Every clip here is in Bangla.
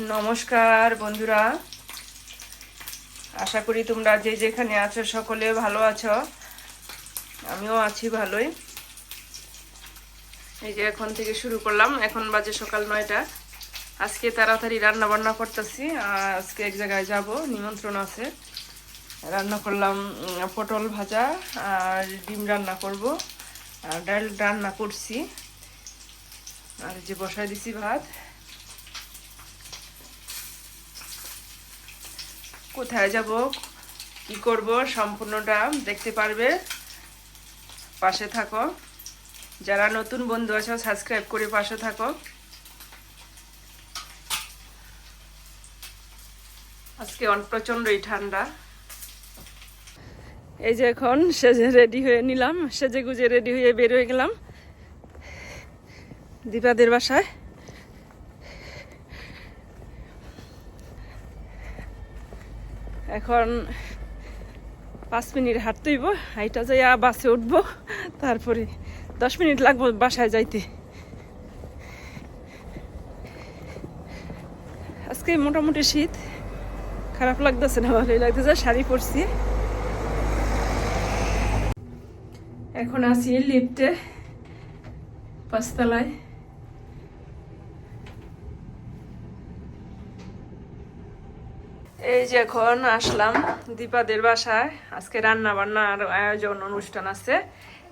নমস্কার, বন্ধুরা। আশা করি তোমরা যে যেখানে আছো সকলে ভালো আছো। আমিও আছি ভালোই। এই যে এখন থেকে শুরু করলাম। এখন বাজে সকাল নয়টা। আজকে তাড়াতাড়ি রান্না বান্না করতেছি। আজকে এক জায়গায় যাব, নিমন্ত্রণ আছে। রান্না করলাম পটল ভাজা আর ডিম রান্না করব। আর ডাল রান্না করছি। আর যে বসাই দিছি ভাত। কোথায় যাব? কি করব? সম্পূর্ণটা দেখতে পারবে? পাশে থাকো। যারা নতুন বন্ধু আছো সাবস্ক্রাইব করে পাশে থাকো। আজকে প্রচণ্ডই ঠান্ডা। এই যে এখন সেজে রেডি হয়ে নিলাম সেজে গুজে রেডি হয়ে বের হয়ে গেলাম। দীপাদের বাসায়। এখন পাঁচ মিনিট হাঁটতেইব, হাইটা যাইয়া বাসে উঠবো, তারপরে দশ মিনিট লাগবো বাসায় যাইতে। আজকে মোটামুটি শীত, খারাপ লাগতেছে না, ভালোই লাগতেছে, শাড়ি পরছি। এখন আছি লিফটে, পাঁচতলায়। এই যে এখন আসলাম দীপাদের বাসায়। আজকে রান্না বান্নার আয়োজন অনুষ্ঠান আছে।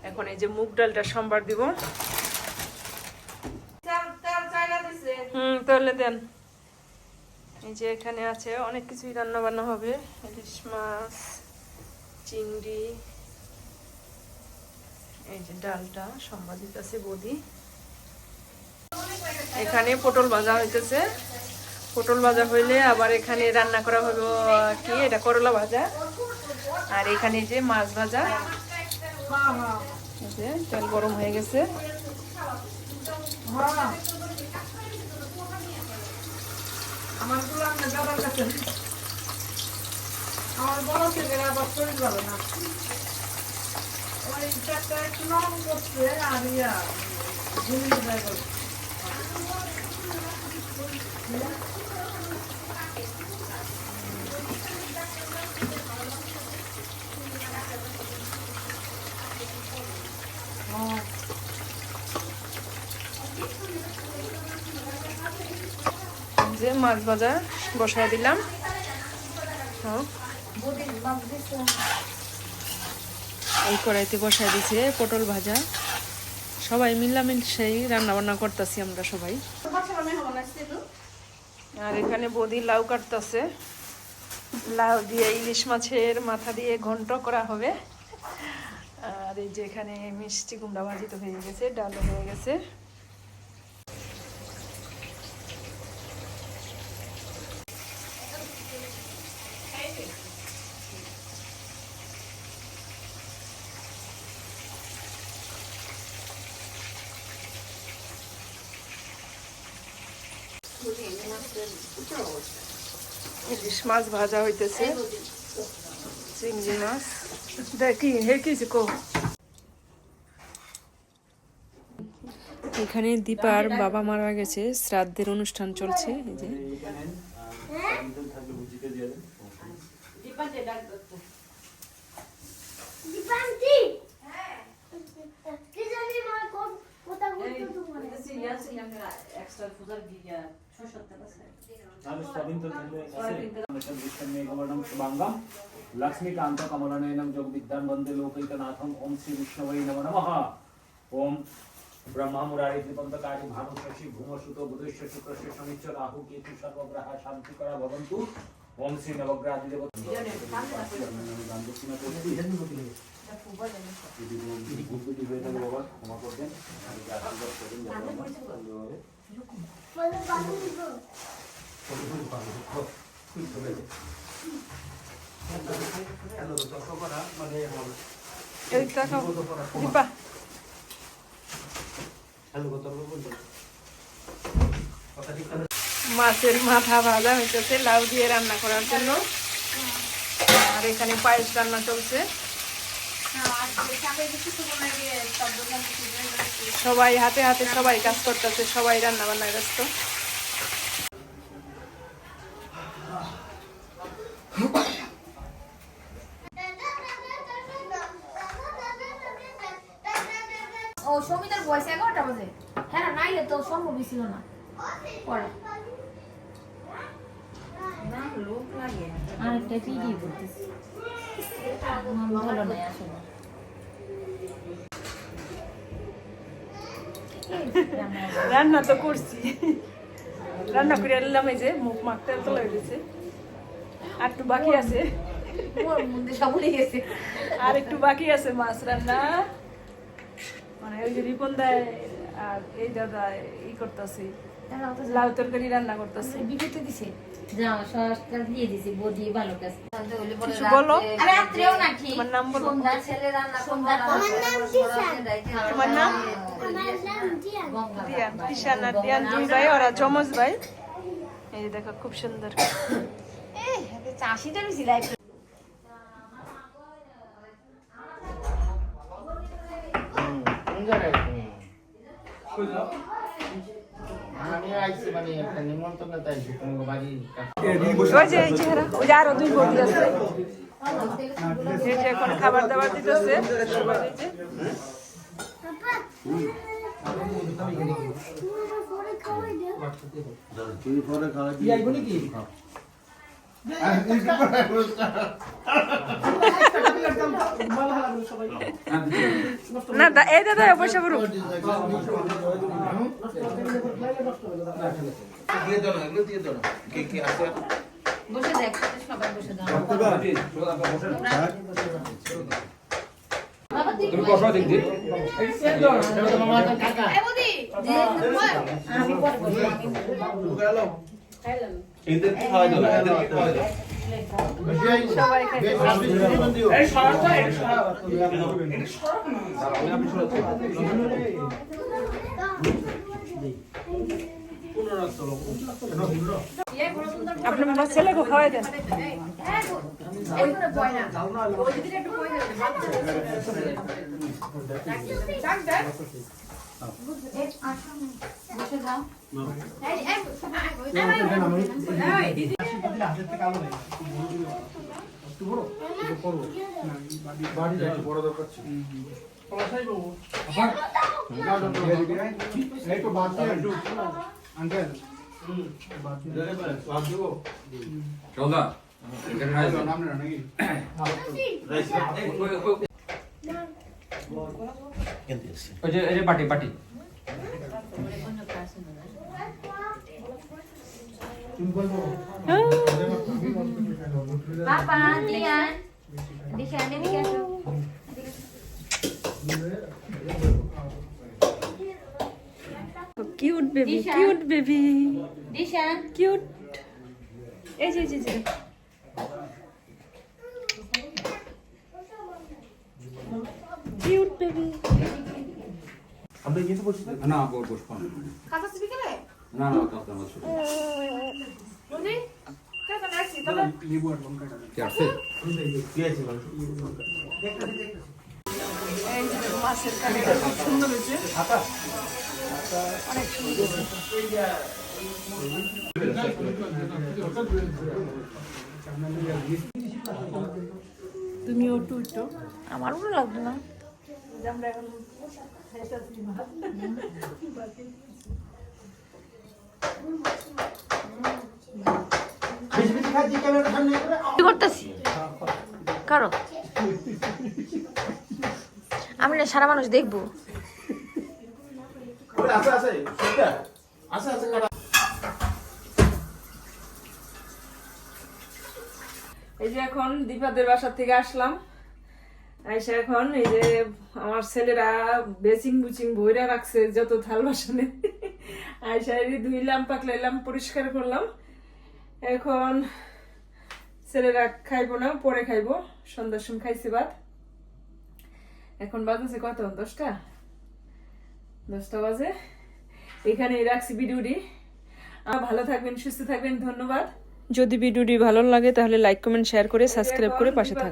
এখন এই যে মুগ ডালটা সোমবার দিব। হুম তাহলে দেন। এই যে এখানে আছে অনেক কিছুই রান্না বান্না হবে। ইলিশ মাছ চিংড়ি এই যে ডালটা সোমবার দিতেছে বদি। এখানে পটল ভাজা হইতেছে। পটল ভাজা হইলে আবার এখানে রান্না করা হলো কি? এটা করলা ভাজা। আর এখানে যে মাছ ভাজা। যে তেল গরম হয়ে গেছে। আর ইয়া যে মাছ ভাজা বসাই দিলাম। হ্যাঁ, এই কড়াইতে বসাই দিছে পটল ভাজা। সবাই মিলামিল সেই রান্না বান্না করতেছি আমরা সবাই। আর এখানে বদি লাউ কাটতেছে। লাউ দিয়ে ইলিশ মাছের মাথা দিয়ে ঘন্ট করা হবে। আর এই যে এখানে মিষ্টি কুমড়া ভাজি তো হয়ে গেছে ডাল হয়ে গেছে। ইলিশ মাছ ভাজা হইতেছে। চিংড়ি মাছ। দেখি হে কি কো। এখানে দীপার বাবা মারা গেছে। শ্রাদ্ধের অনুষ্ঠান চলছে, এই যে দীপান্তি কি জানি মা কোন কোথা ঘুরতে তো মনে లక్ష్మీకాంత కమలనయనం జగదిగ్ధాన్ వందే లోకైకనాథం ఓం శ్రీ విష్ణవై నమ నమ ఓం ब्रह्मामुरारी दीपंतकारी भानुशशि भूमसुतो बुधश्च शुक्रस्य शनिश्च राहु केतु सर्वग्रहाः शान्तिकरा भवन्तु ওম শ্রী নবগ্রহাদি দেব ক্ষমা করবেন। বলে বাবু দিব এই তাকাও দীপা মাছের মাথা ভাজা হইতেছে, লাউ দিয়ে রান্না করার জন্য। আর এখানে পায়েস রান্না চলছে। সবাই হাতে হাতে সবাই কাজ করতেছে, সবাই রান্না বান্নায় ব্যস্ত সম্ভবই ছিল না পড়া না লোক লাগে আরেকটা ভালো আসলে। রান্না তো করছি। রান্না করে আনলাম এই যে মুখ মাখতে তো হয়ে গেছে আর একটু বাকি আছে। আর একটু বাকি আছে মাছ রান্না। মানে ওই যে রিপন দেয় আর এই দাদা ই করতেছি। লাউ তরকারি রান্না করতেছি। বিকেতে দিছে? যাও সসটা দিয়ে দিছি বডি ভালো কাজ কিছু বলো? রাত্রেও না ঠিক তোমার নাম বলো। সন্ধ্যা ছেলে রান্না সন্ধ্যা তোমার নাম? আমার নাম জিয়ান দিয়ান ঈশান আর দিয়ান দুই ভাই ওরা যমজ ভাই। এই দেখো খুব সুন্দর। চাষিটা বেশি লাইফ আমি আইছি ওই যে এই চেহারা ওই যে আরও দুই বন্ধু আছে এখন খাবার দাবার দিতেছে। পরে খাওয়াই না দা এই দাদা পয়সা বড় বসে দেখ সবাই বসে দাও তুমি বসো আমি পরে বসবো সবাই খাই আপনি আমার ছেলেকে খাওয়াই দেন বসে যাও চলদা ওই যে বাবা দিয়ান দিশান এদিকে আসো cute baby. Cute baby Dishan cute এই যে। যে, কিউট বেবি না বস বস পান না। না কালকে আমার ছুটি। কি আছে? এই যে মাছের কালিটা খুব সুন্দর হয়েছে। অনেক সুন্দর তুমি ওটু ওটু আমার ভালো লাগতো না। আমরা এখন। আমি না সারা মানুষ দেখব। এই যে এখন দীপাদের বাসা থেকে আসলাম। আইসা এখন এই যে আমার ছেলেরা বেচিং বুচিং বইরা রাখছে, যত থাল বাসনে। আইসা এই ধুইলাম পাকলাইলাম পরিষ্কার করলাম। এখন ছেলেরা খাইবো না পরে খাইবো। সন্ধ্যার সময় খাইছি ভাত। এখন বাজেছে কত? দশটা? দশটা বাজে। এখানেই রাখছি ভিডিওটি। আর ভালো থাকবেন সুস্থ থাকবেন ধন্যবাদ। যদি ভিডিওটি ভালো লাগে তাহলে লাইক কমেন্ট শেয়ার করে সাবস্ক্রাইব করে পাশে থাকবেন।